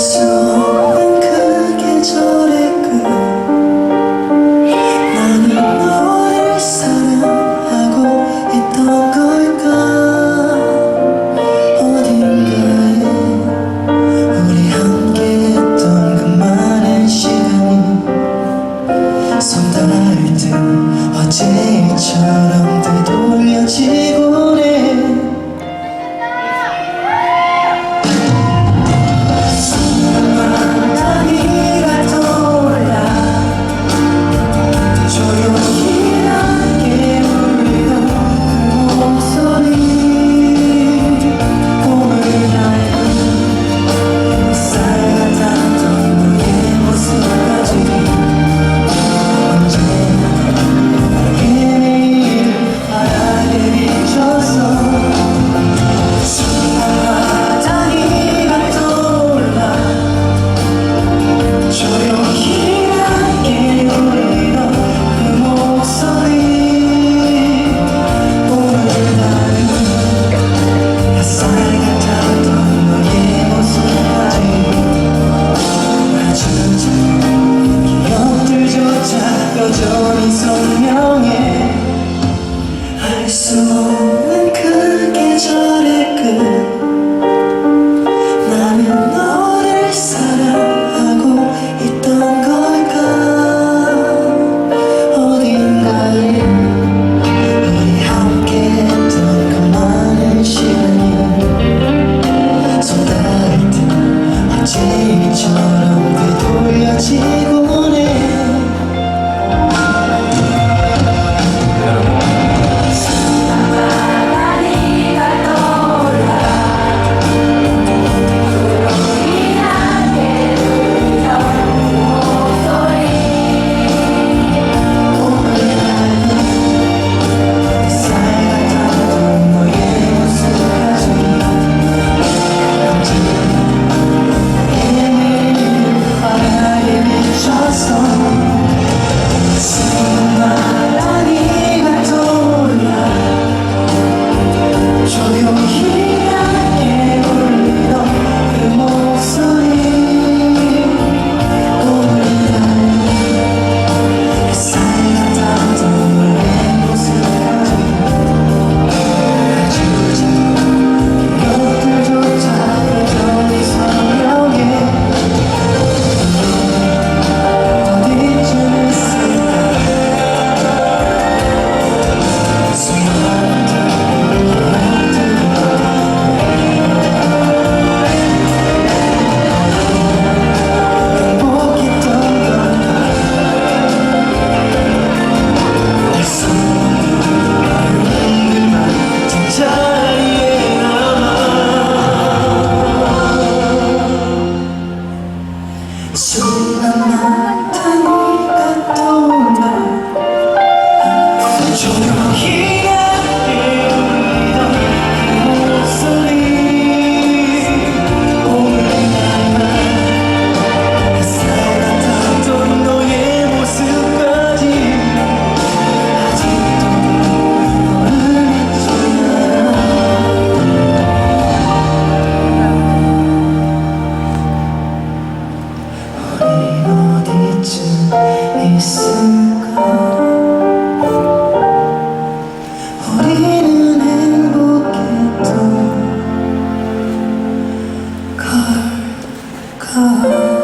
soul. 수 없는 그 계절의 끝. 나는 너를 사랑하고 있던 걸까? 어딘가에 우리 함께 했던 그 많은 시간이 쏟아질 듯 어제처럼 되돌려지는 Oh.